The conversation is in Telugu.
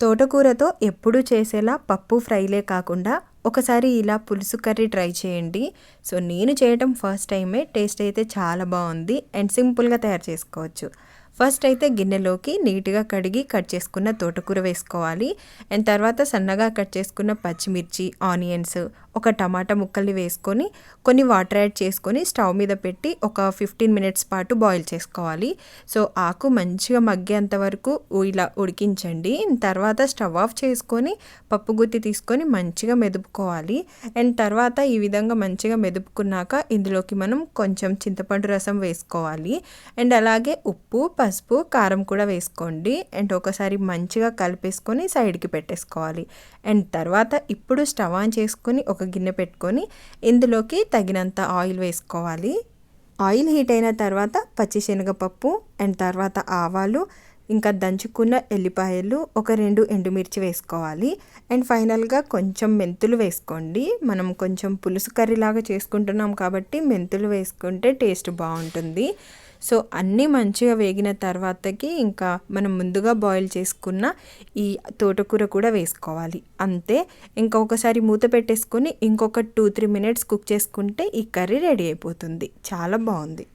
తోటకూరతో ఎప్పుడు చేసేలా పప్పు ఫ్రైలే కాకుండా ఒకసారి ఇలా పులుసు కర్రీ ట్రై చేయండి. సో నేను చేయటం ఫస్ట్ టైమే టేస్ట్ అయితే చాలా బాగుంది. అండ్ సింపుల్గా తయారు చేసుకోవచ్చు. ఫస్ట్ అయితే గిన్నెలోకి నీట్గా కడిగి కట్ చేసుకున్న తోటకూర వేసుకోవాలి. అండ్ తర్వాత సన్నగా కట్ చేసుకున్న పచ్చిమిర్చి ఆనియన్స్ ఒక టమాటా ముక్కల్ని వేసుకొని కొన్ని వాటర్ యాడ్ చేసుకొని స్టవ్ మీద పెట్టి ఒక ఫిఫ్టీన్ మినిట్స్ పాటు బాయిల్ చేసుకోవాలి. సో ఆకు మంచిగా మగ్గేంత వరకు ఇలా ఉడికించండి. తర్వాత స్టవ్ ఆఫ్ చేసుకొని పప్పు గుత్తి తీసుకొని మంచిగా మెదుపుకోవాలి. అండ్ తర్వాత ఈ విధంగా మంచిగా మెదుపుకున్నాక ఇందులోకి మనం కొంచెం చింతపండు రసం వేసుకోవాలి. అండ్ అలాగే ఉప్పు పసుపు కారం కూడా వేసుకోండి. అండ్ ఒకసారి మంచిగా కలిపేసుకొని సైడ్కి పెట్టేసుకోవాలి. అండ్ తర్వాత ఇప్పుడు స్టవ్ ఆన్ చేసుకొని ఒక గిన్నె పెట్టుకొని ఇందులోకి తగినంత ఆయిల్ వేసుకోవాలి. ఆయిల్ హీట్ అయిన తర్వాత పచ్చిశనగపప్పు అండ్ తర్వాత ఆవాలు ఇంకా దంచుకున్న ఎల్లిపాయలు ఒక రెండు ఎండుమిర్చి వేసుకోవాలి. అండ్ ఫైనల్గా కొంచెం మెంతులు వేసుకోండి. మనం కొంచెం పులుసు కర్రీలాగా చేసుకుంటున్నాం కాబట్టి మెంతులు వేసుకుంటే టేస్ట్ బాగుంటుంది. సో అన్నీ మంచిగా వేగిన తర్వాతకి ఇంకా మనం ముందుగా బాయిల్ చేసుకున్న ఈ తోటకూర కూడా వేసుకోవాలి. అంతే. ఇంకా ఒకసారి మూత పెట్టేసుకొని ఇంకొక టూ త్రీ మినిట్స్ కుక్ చేసుకుంటే ఈ కర్రీ రెడీ అయిపోతుంది. చాలా బాగుంది.